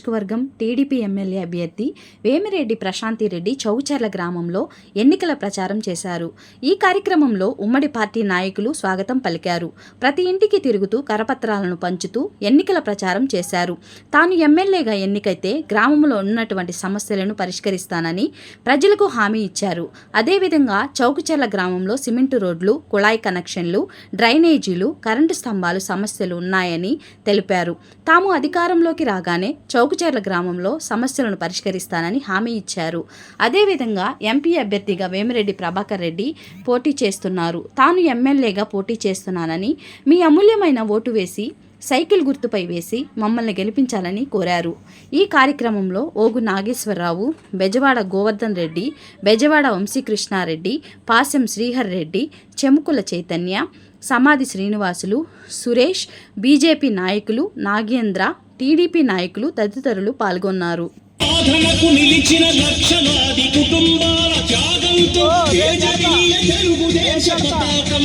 నియోజకవర్గం TDP MLA అభ్యర్థి వేమిరెడ్డి ప్రశాంతిరెడ్డి చౌచర్ల గ్రామంలో ఎన్నికల ప్రచారం చేశారు. ఈ కార్యక్రమంలో ఉమ్మడి పార్టీ నాయకులు స్వాగతం పలికారు. ప్రతి ఇంటికి తిరుగుతూ కరపత్రాలను పంచుతూ ఎన్నికల ప్రచారం చేశారు. తాను ఎమ్మెల్యేగా ఎన్నికైతే గ్రామంలో ఉన్నటువంటి సమస్యలను పరిష్కరిస్తానని ప్రజలకు హామీ ఇచ్చారు. అదేవిధంగా చౌకచర్ల గ్రామంలో సిమెంటు రోడ్లు కుళాయి కనెక్షన్లు డ్రైనేజీలు కరెంటు స్తంభాలు సమస్యలు ఉన్నాయని తెలిపారు. తాము అధికారంలోకి రాగానే చౌకచర్ల గ్రామంలో సమస్యలను పరిష్కరిస్తానని హామీ ఇచ్చారు. అదేవిధంగా ఎంపీ అభ్యర్థిగా వేమిరెడ్డి ప్రభాకర్ రెడ్డి పోటీ చేస్తున్నారు. తాను ఎమ్మెల్యేగా పోటీ చేస్తున్నానని మీ అమూల్యమైన ఓటు వేసి సైకిల్ గుర్తుపై వేసి మమ్మల్ని గెలిపించాలని కోరారు. ఈ కార్యక్రమంలో ఓగు నాగేశ్వరరావు బెజవాడ గోవర్ధన్ రెడ్డి బెజవాడ వంశీకృష్ణారెడ్డి పాశం శ్రీహర్ రెడ్డి చెముకుల చైతన్య సమాధి శ్రీనివాసులు సురేష్ బీజేపీ నాయకులు నాగేంద్ర టీడీపీ నాయకులు తదితరులు పాల్గొన్నారు. సాధనకు నిలిచిన లక్షలాది కుటుంబాల త్యాగంతో తేజరీయ తెలుగుదేశ పతాకం.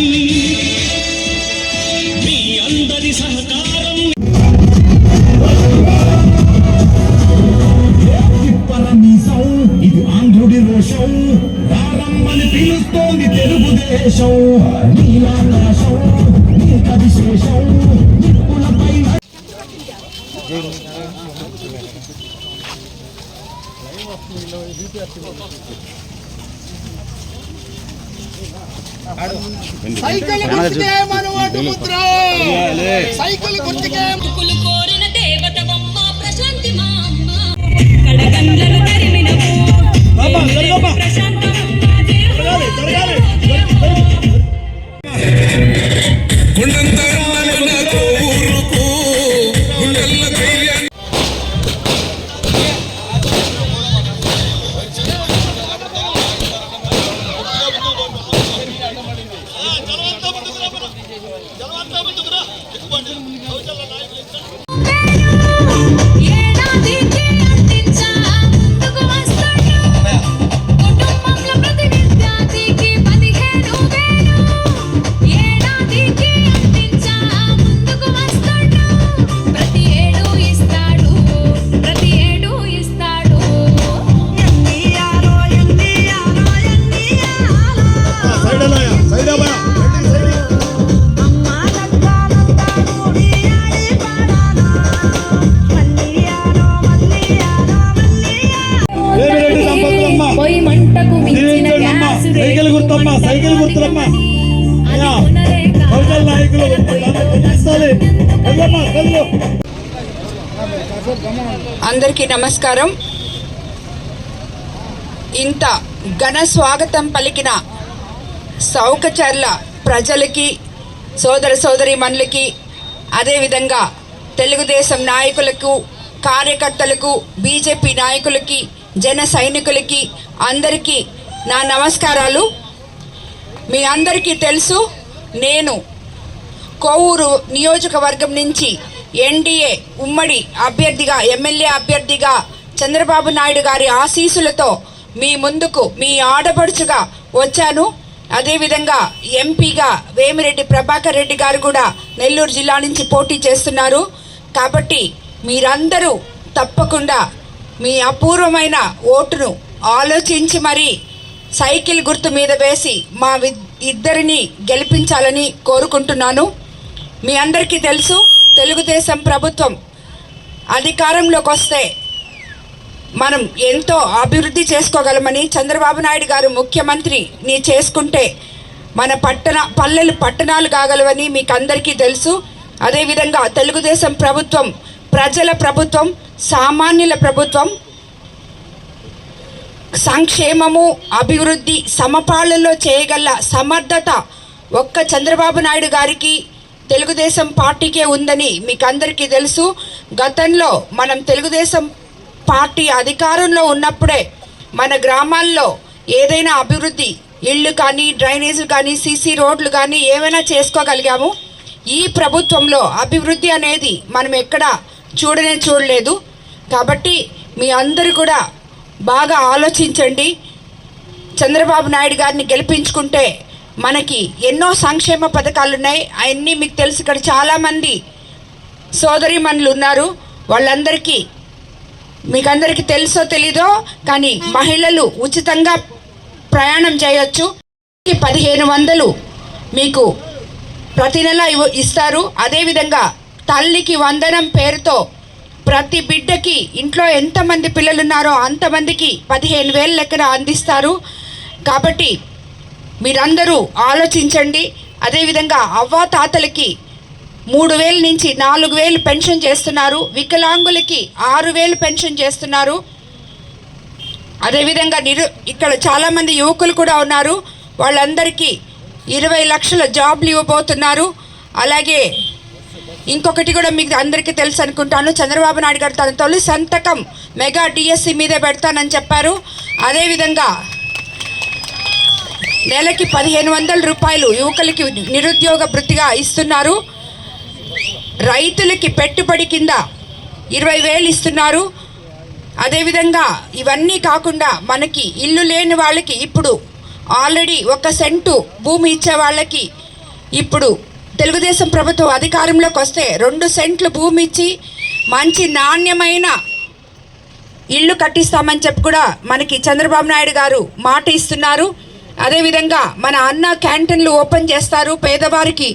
మీ అందరి సహకారం. పరమీసం ఇది ఆంధ్రుడి రోషం. రారమ్మని పిలుస్తోంది తెలుగుదేశం నీలాకాశం నీక విశేషం నిప్పులపై సైకిల్ గుర్తుకే మన ఓటు ముద్ర సైకిల్ గుర్తుకే. ముక్కులు కోరిన దేవత బొమ్మ ప్రశాంతి మా అమ్మ. కడగండ్లను తరిమినవు ప్రశాంతమ్మ ఏడాదికి సైకిల్ గుర్తమ్మ సైకిల్ గుర్తులమ్మ. అయ్యా నాయకులు అందరికీ నమస్కారం. ఇంత ఘన స్వాగతం పలికిన సౌకచర్ల ప్రజలకి సోదర సోదరి మనులకి అదేవిధంగా తెలుగుదేశం నాయకులకు కార్యకర్తలకు బీజేపీ నాయకులకి జన సైనికులకి అందరికీ నా నమస్కారాలు. మీ అందరికీ తెలుసు నేను కోవూరు నియోజకవర్గం నుంచి ఎన్డీఏ ఉమ్మడి అభ్యర్థిగా ఎమ్మెల్యే అభ్యర్థిగా చంద్రబాబు నాయుడు గారి ఆశీస్సులతో మీ ముందుకు మీ ఆడపడుచుగా వచ్చాను. అదేవిధంగా ఎంపీగా వేమిరెడ్డి ప్రభాకర్ రెడ్డి గారు కూడా నెల్లూరు జిల్లా నుంచి పోటీ చేస్తున్నారు. కాబట్టి మీరందరూ తప్పకుండా మీ అపూర్వమైన ఓటును ఆలోచించి మరీ సైకిల్ గుర్తు మీద వేసి మా వి- ఇద్దరిని గెలిపించాలని కోరుకుంటున్నాను. మీ అందరికీ తెలుసు తెలుగుదేశం ప్రభుత్వం అధికారంలోకి వస్తే మనం ఎంతో అభివృద్ధి చేసుకోగలమని చంద్రబాబు నాయుడు గారు ముఖ్యమంత్రిని చేసుకుంటే మన పట్టణ పల్లెలు పట్టణాలు కాగలవని మీకు అందరికీ తెలుసు. అదేవిధంగా తెలుగుదేశం ప్రభుత్వం ప్రజల ప్రభుత్వం సామాన్యుల ప్రభుత్వం సంక్షేమము అభివృద్ధి సమపాలనలో చేయగల సమర్థత ఒక్క చంద్రబాబు నాయుడు గారికి తెలుగుదేశం పార్టీకే ఉందని మీకు అందరికీ తెలుసు. గతంలో మనం తెలుగుదేశం పార్టీ అధికారంలో ఉన్నప్పుడే మన గ్రామాల్లో ఏదైనా అభివృద్ధి ఇళ్ళు కానీ డ్రైనేజీలు కానీ సీసీ రోడ్లు కానీ ఏమైనా చేసుకోగలిగాము. ఈ ప్రభుత్వంలో అభివృద్ధి అనేది మనం ఎక్కడ చూడనే చూడలేదు. కాబట్టి మీ అందరూ కూడా బాగా ఆలోచించండి. చంద్రబాబు నాయుడు గారిని గెలిపించుకుంటే మనకి ఎన్నో సంక్షేమ పథకాలు ఉన్నాయి అవన్నీ మీకు తెలుసు ఇక్కడ చాలామంది సోదరిమణులు ఉన్నారు. వాళ్ళందరికీ మీకు అందరికీ తెలుసో తెలీదో కానీ మహిళలు ఉచితంగా ప్రయాణం చేయొచ్చు. పదిహేను వందలు మీకు ప్రతి నెల ఇస్తారు. అదేవిధంగా తల్లికి వందనం పేరుతో ప్రతి బిడ్డకి ఇంట్లో ఎంతమంది పిల్లలు ఉన్నారో అంతమందికి పదిహేను వేల లెక్కన అందిస్తారు. కాబట్టి మీరందరూ ఆలోచించండి. అదేవిధంగా అవ్వా తాతలకి మూడు వేల నుంచి నాలుగు వేలు పెన్షన్ చేస్తున్నారు. వికలాంగులకి ఆరు వేలు పెన్షన్ చేస్తున్నారు. అదేవిధంగా నిరు ఇక్కడ చాలామంది యువకులు కూడా ఉన్నారు. వాళ్ళందరికీ ఇరవై లక్షల జాబ్లు ఇవ్వబోతున్నారు. అలాగే ఇంకొకటి కూడా మీకు అందరికీ తెలుసు అనుకుంటాను. చంద్రబాబు నాయుడు గారు తన తొలి సంతకం మెగా డిఎస్సి మీదే పెడతానని చెప్పారు. అదేవిధంగా నెలకి పదిహేను వందల రూపాయలు యువకులకి నిరుద్యోగ వృత్తిగా ఇస్తున్నారు. రైతులకి పెట్టుబడి కింద ఇరవై వేలు ఇస్తున్నారు. అదేవిధంగా ఇవన్నీ కాకుండా మనకి ఇల్లు లేని వాళ్ళకి ఇప్పుడు ఆల్రెడీ ఒక సెంటు భూమి ఇచ్చే వాళ్ళకి ఇప్పుడు తెలుగుదేశం ప్రభుత్వం అధికారంలోకి వస్తే రెండు సెంట్లు భూమి ఇచ్చి మంచి నాణ్యమైన ఇల్లు కట్టిస్తామని చెప్పి కూడా మనకి చంద్రబాబు నాయుడు గారు మాట ఇస్తున్నారు. అదేవిధంగా మన అన్న క్యాంటీన్లు ఓపెన్ చేస్తారు పేదవారికి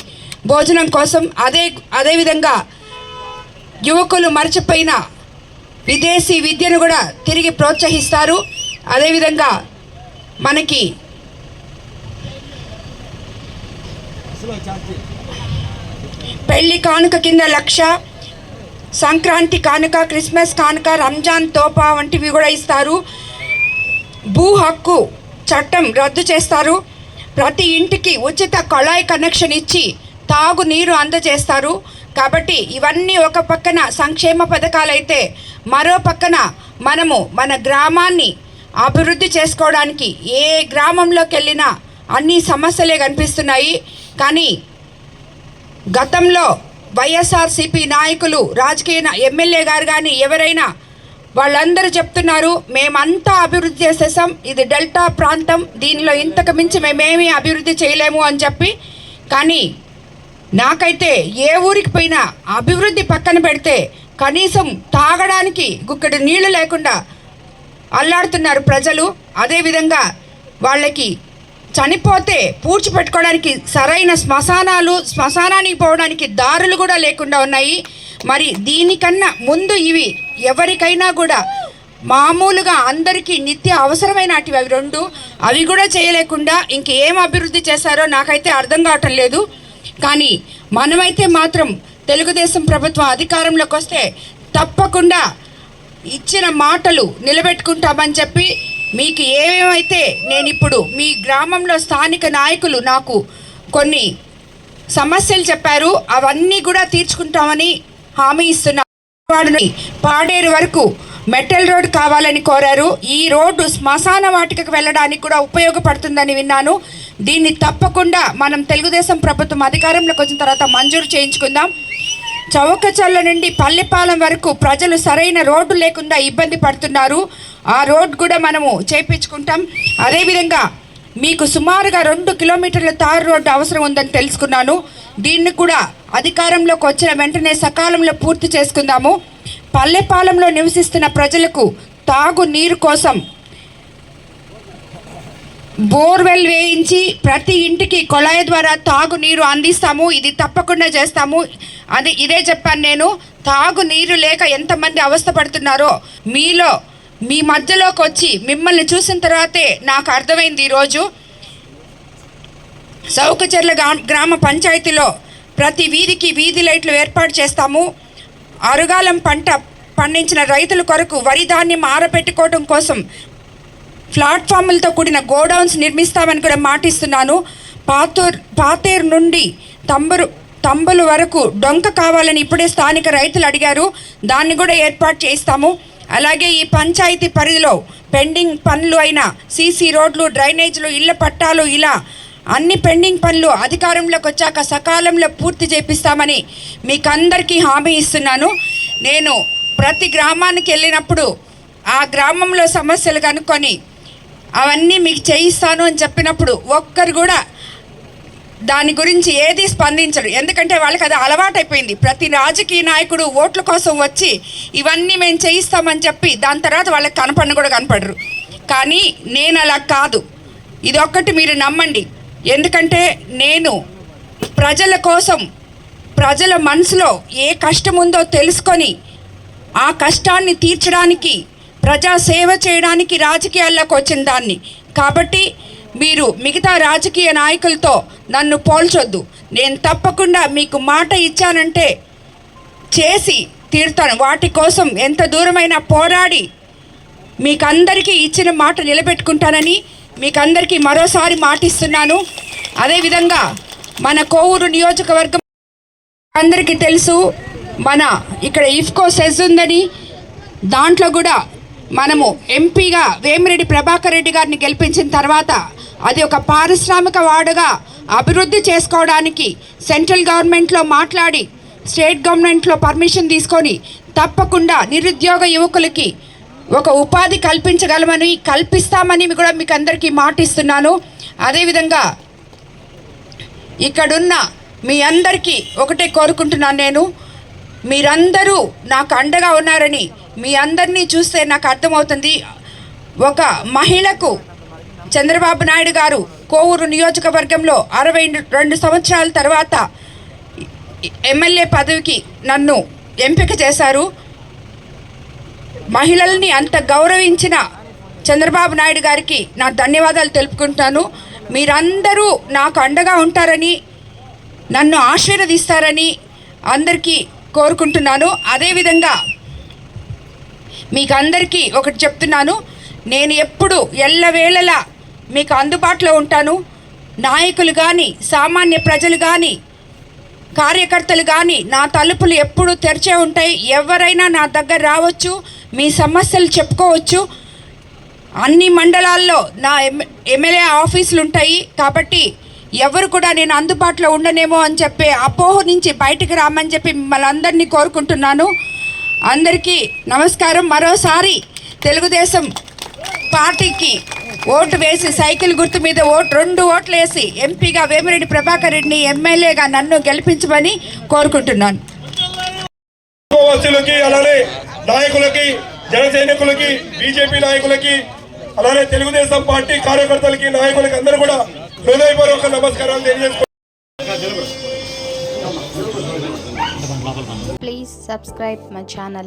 భోజనం కోసం. అదే అదేవిధంగా యువకులు మర్చిపోయిన విదేశీ విద్యను కూడా తిరిగి ప్రోత్సహిస్తారు. అదేవిధంగా మనకి పెళ్ళి కానుక కింద లక్ష సంక్రాంతి కానుక క్రిస్మస్ కానుక రంజాన్ తోపా వంటివి కూడా ఇస్తారు. భూ హక్కు చట్టం రద్దు చేస్తారు. ప్రతి ఇంటికి ఉచిత కొళాయి కనెక్షన్ ఇచ్చి తాగునీరు అందజేస్తారు. కాబట్టి ఇవన్నీ ఒక పక్కన సంక్షేమ పథకాలైతే మరో పక్కన మనము మన గ్రామాన్ని అభివృద్ధి చేసుకోవడానికి ఏ గ్రామంలోకి వెళ్ళినా అన్ని సమస్యలే కనిపిస్తున్నాయి. కానీ గతంలో వైఎస్ఆర్సిపి నాయకులు రాజకీయ ఎమ్మెల్యే గారు కానీ ఎవరైనా వాళ్ళందరూ చెప్తున్నారు మేమంతా అభివృద్ధి చేసేసాం ఇది డెల్టా ప్రాంతం దీనిలో ఇంతకు మించి మేమేమీ అభివృద్ధి చేయలేము అని చెప్పి కానీ నాకైతే ఏ ఊరికి పోయినా అభివృద్ధి పక్కన పెడితే కనీసం తాగడానికి గుక్కడి నీళ్ళు లేకుండా అల్లాడుతున్నారు ప్రజలు. అదేవిధంగా వాళ్ళకి చనిపోతే పూడ్చిపెట్టుకోవడానికి సరైన శ్మశానాలు శ్మశానానికి పోవడానికి దారులు కూడా లేకుండా ఉన్నాయి. మరి దీనికన్నా ముందు ఇవి ఎవరికైనా కూడా మామూలుగా అందరికీ నిత్య అవసరమైనటివి అవి రెండు. అవి కూడా చేయలేకుండా ఇంకేం అభివృద్ధి చేశారో నాకైతే అర్థం కావటం లేదు. కానీ మనమైతే మాత్రం తెలుగుదేశం ప్రభుత్వం అధికారంలోకి వస్తే తప్పకుండా ఇచ్చిన మాటలు నిలబెట్టుకుంటామని చెప్పి మీకు ఏమేమైతే నేను ఇప్పుడు మీ గ్రామంలో స్థానిక నాయకులు నాకు కొన్ని సమస్యలు చెప్పారు అవన్నీ కూడా తీర్చుకుంటామని హామీ ఇస్తున్నా వాడిని పాడేరు వరకు మెటల్ రోడ్ కావాలని కోరారు. ఈ రోడ్డు శ్మశాన వాటికకు వెళ్ళడానికి కూడా ఉపయోగపడుతుందని విన్నాను. దీన్ని తప్పకుండా మనం తెలుగుదేశం ప్రభుత్వం అధికారంలోకి వచ్చిన తర్వాత మంజూరు చేయించుకుందాం. చౌకచల్ల నుండి పల్లెపాలెం వరకు ప్రజలు సరైన రోడ్డు లేకుండా ఇబ్బంది పడుతున్నారు. ఆ రోడ్ కూడా మనము చేపించుకుంటాం. అదేవిధంగా మీకు సుమారుగా రెండు కిలోమీటర్ల తారు రోడ్డు అవసరం ఉందని తెలుసుకున్నాను. దీన్ని కూడా అధికారంలోకి వచ్చిన వెంటనే సకాలంలో పూర్తి చేసుకుందాము. పల్లెపాలెంలో నివసిస్తున్న ప్రజలకు తాగు నీరు కోసం బోర్వెల్ వేయించి ప్రతి ఇంటికి కొళాయి ద్వారా తాగునీరు అందిస్తాము. ఇది తప్పకుండా చేస్తాము. అది ఇదే చెప్పాను నేను. తాగునీరు లేక ఎంతమంది అవస్థపడుతున్నారో మీలో మీ మధ్యలోకి వచ్చి మిమ్మల్ని చూసిన తర్వాతే నాకు అర్థమైంది ఈరోజు. సౌకచర్ల గ్రామ పంచాయతీలో ప్రతి వీధికి వీధి లైట్లు ఏర్పాటు చేస్తాము. అరుగాలం పంట పండించిన రైతుల కొరకు వరి ధాన్యం ఆరబెట్టుకోవడం కోసం ప్లాట్ఫామ్లతో కూడిన గోడౌన్స్ నిర్మిస్తామని కూడా మాటిస్తున్నాను. పాతూర్ పాతేరు నుండి తంబరు తంబలు వరకు డొంక కావాలని ఇప్పుడే స్థానిక రైతులు అడిగారు. దాన్ని కూడా ఏర్పాటు చేస్తాము అలాగే ఈ పంచాయతీ పరిధిలో పెండింగ్ పనులు అయిన సీసీ రోడ్లు డ్రైనేజీలు ఇళ్ళ పట్టాలు ఇలా అన్ని పెండింగ్ పనులు అధికారంలోకి వచ్చాక సకాలంలో పూర్తి చేపిస్తామని మీకందరికీ హామీ ఇస్తున్నాను. నేను ప్రతి గ్రామానికి వెళ్ళినప్పుడు ఆ గ్రామంలో సమస్యలు కనుక్కొని అవన్నీ మీకు చేయిస్తాను అని చెప్పినప్పుడు ఒక్కరు కూడా దాని గురించి ఏది స్పందించరు ఎందుకంటే వాళ్ళకి అది అలవాటైపోయింది. ప్రతి రాజకీయ నాయకుడు ఓట్ల కోసం వచ్చి ఇవన్నీ మేము చేయిస్తామని చెప్పి దాని తర్వాత వాళ్ళకి కనపడిన కూడా కనపడరు. కానీ నేను అలా కాదు. ఇది ఒక్కటి మీరు నమ్మండి. ఎందుకంటే నేను ప్రజల కోసం ప్రజల మనసులో ఏ కష్టం ఉందో తెలుసుకొని ఆ కష్టాన్ని తీర్చడానికి ప్రజా సేవ చేయడానికి రాజకీయాల్లోకి వచ్చిన దాన్ని. కాబట్టి మీరు మిగతా రాజకీయ నాయకులతో నన్ను పోల్చొద్దు. నేను తప్పకుండా మీకు మాట ఇచ్చానంటే చేసి తీరుతాను. వాటి కోసం ఎంత దూరమైనా పోరాడి మీకందరికీ ఇచ్చిన మాట నిలబెట్టుకుంటానని మీకందరికీ మరోసారి మాటిస్తున్నాను. అదేవిధంగా మన కోవూరు నియోజకవర్గం అందరికీ తెలుసు మన ఇక్కడ ఇఫ్కో సెజ్ ఉందని. దాంట్లో కూడా మనము ఎంపీగా వేమిరెడ్డి ప్రభాకర్ రెడ్డి గారిని గెలిపించిన తర్వాత అది ఒక పారిశ్రామిక వాడుగా అభివృద్ధి చేసుకోవడానికి సెంట్రల్ గవర్నమెంట్లో మాట్లాడి స్టేట్ గవర్నమెంట్లో పర్మిషన్ తీసుకొని తప్పకుండా నిరుద్యోగ యువకులకి ఒక ఉపాధి కల్పించగలమని కల్పిస్తామని కూడా మీకు అందరికీ మాటిస్తున్నాను. అదేవిధంగా ఇక్కడున్న మీ అందరికీ ఒకటే కోరుకుంటున్నాను నేను. మీరందరూ నాకు అండగా ఉన్నారని మీ అందరినీ చూస్తే నాకు అర్థమవుతుంది. ఒక మహిళకు చంద్రబాబు నాయుడు గారు కోవూరు నియోజకవర్గంలో అరవై రెండు సంవత్సరాల తర్వాత ఎమ్మెల్యే పదవికి నన్ను ఎంపిక చేశారు. మహిళల్ని అంత గౌరవించిన చంద్రబాబు నాయుడు గారికి నా ధన్యవాదాలు తెలుపుకుంటాను. మీరందరూ నాకు అండగా ఉంటారని నన్ను ఆశీర్వదిస్తారని అందరికీ కోరుకుంటున్నాను. అదేవిధంగా మీకు అందరికీ ఒకటి చెప్తున్నాను. నేను ఎప్పుడు ఎల్లవేళలా మీకు అందుబాటులో ఉంటాను. నాయకులు కానీ సామాన్య ప్రజలు కానీ కార్యకర్తలు కానీ నా తలుపులు ఎప్పుడు తెరిచే ఉంటాయి. ఎవరైనా నా దగ్గర రావచ్చు మీ సమస్యలు చెప్పుకోవచ్చు. అన్ని మండలాల్లో నా ఎమ్ ఎమ్మెల్యే ఆఫీసులు ఉంటాయి. కాబట్టి ఎవరు కూడా నేను అందుబాటులో ఉండనేమో అని చెప్పే అపోహ నుంచి బయటకు రామని చెప్పి మిమ్మల్ని అందరినీ కోరుకుంటున్నాను. అందరికీ నమస్కారం. మరోసారి తెలుగుదేశం పార్టీకి ఓటు వేసి సైకిల్ గుర్తు మీద ఓటు రెండు ఓట్లు వేసి ఎంపీగా వేమిరెడ్డి ప్రభాకర్ రెడ్డిని ఎమ్మెల్యేగా నన్ను గెలిపించమని కోరుకుంటున్నాను అలానే నాయకులకి జన సైనికులకి బీజేపీ నాయకులకి అలానే తెలుగుదేశం పార్టీ కార్యకర్తలకి నాయకులకి అందరూ కూడా హృదయపూర్వక నమస్కారాలు తెలియజేసుకుంటున్నాను Please subscribe my channel.